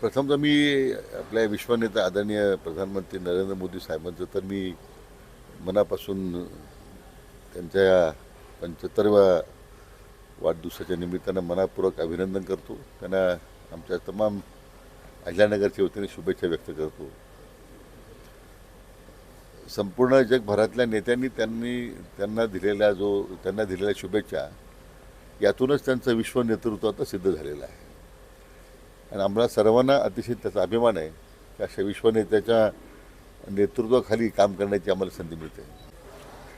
प्रथमतः मी आपल्या विश्वनेता आदरणीय प्रधानमंत्री नरेंद्र मोदी साहेबांचं तर मी मनापासून त्यांच्या या पंच्याहत्तरव्या वाढदिवसाच्या निमित्तानं मनापूर्वक अभिनंदन करतो. त्यांना आमच्या तमाम अहिल्यानगरच्या वतीने शुभेच्छा व्यक्त करतो. संपूर्ण जगभरातल्या नेत्यांनी त्यांनी त्यांना दिलेला जो त्यांना दिलेल्या शुभेच्छा यातूनच त्यांचं विश्व नेतृत्व आता सिद्ध झालेलं आहे. आणि आम्हाला सर्वांना अतिशय त्याचा अभिमान आहे की अशा विश्वनेत्याच्या नेतृत्वाखाली काम करण्याची आम्हाला संधी मिळते.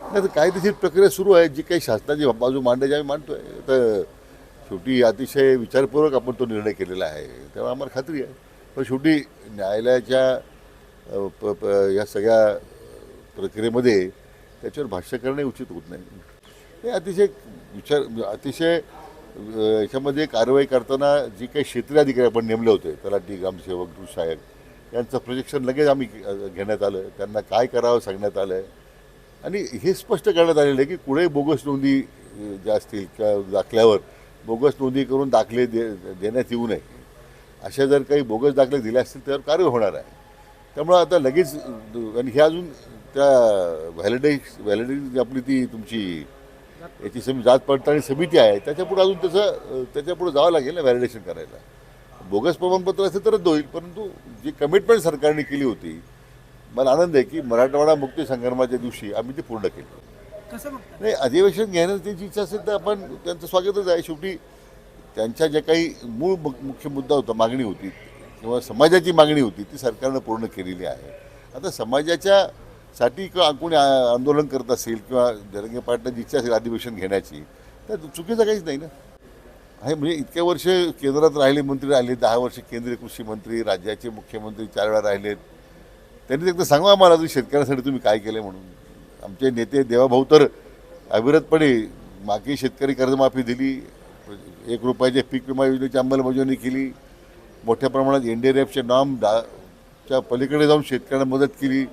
नाही तर कायदेशीर प्रक्रिया सुरू आहे जी काही शासनाची बाजू मांडायची आम्ही मांडतोय. तर शेवटी अतिशय विचारपूर्वक आपण तो निर्णय केलेला आहे त्यामुळे आम्हाला खात्री आहे. पण शेवटी न्यायालयाच्या प- प- या सगळ्या प्रक्रियेमध्ये त्याच्यावर भाष्य करणे उचित होत नाही. हे अतिशय विचार अतिशय याच्यामध्ये कारवाई करताना जी काही क्षेत्रीय अधिकारी आपण नेमले होते तलाठी ग्रामसेवक दूध यांचं प्रशिक्षण लगेच आम्ही घेण्यात आलं. त्यांना काय करावं सांगण्यात आलं आणि हे स्पष्ट करण्यात आलेलं आहे की कुठे बोगस नोंदी ज्या असतील किंवा दाखल्यावर बोगस नोंदी करून दाखले दे देण्यात येऊ नये. अशा जर काही बोगस दाखले दिले असतील त्यावर कार्य होणार आहे. त्यामुळं आता लगेच आणि हे अजून त्या व्हॅलिडेश व्हॅलिडेशन आपली ती तुमची याची समी जात पडताळणी समिती आहे. त्याच्यापुढे अजून त्याचं त्याच्यापुढे जावं लागेल ना व्हॅलिडेशन करायला. बोगस प्रमाणपत्र असेल तर रद्द होईल परंतु जी कमिटमेंट सरकारने केली होती मला आनंद आहे की मराठवाडा मुक्ती संग्रामाच्या दिवशी आम्ही ती पूर्ण केली. नाही अधिवेशन घेण्याची त्यांची इच्छा असेल तर आपण त्यांचं स्वागतच आहे. शेवटी त्यांच्या ज्या काही मूळ मुख्य मुद्दा होता मागणी होती किंवा समाजाची मागणी होती ती सरकारनं पूर्ण केलेली आहे. आता समाजाच्या साठी किंवा कोणी आंदोलन करत असेल किंवा जरंगे पाटलांची इच्छा असेल अधिवेशन घेण्याची तर चुकीचं काहीच नाही ना. हे म्हणजे इतक्या वर्ष केंद्रात राहिले मंत्री राहिले दहा वर्ष केंद्रीय कृषी मंत्री राज्याचे मुख्यमंत्री चार वेळा राहिलेत. त्यांनी एकदा सांगा आम्हाला तुम्ही शेतकऱ्यांसाठी तुम्ही काय केलं म्हणून. आमचे नेते देवाभाऊ तर अविरतपणे मागे शेतकरी कर्जमाफी दिली एक रुपयाच्या पीक विमा योजनेची अंमलबजावणी केली मोठ्या प्रमाणात एन डी आर एफचे नॉम दा च्या पलीकडे जाऊन शेतकऱ्यांना मदत केली.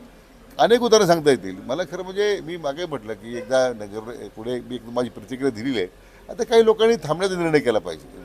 अनेक उदाहरणं सांगता येतील. मला खरं म्हणजे मी मागे म्हटलं की एकदा नगर पुढे मी एक माझी प्रतिक्रिया दिलेली आहे. आता काही लोकांनी थांबण्याचा निर्णय केला पाहिजे.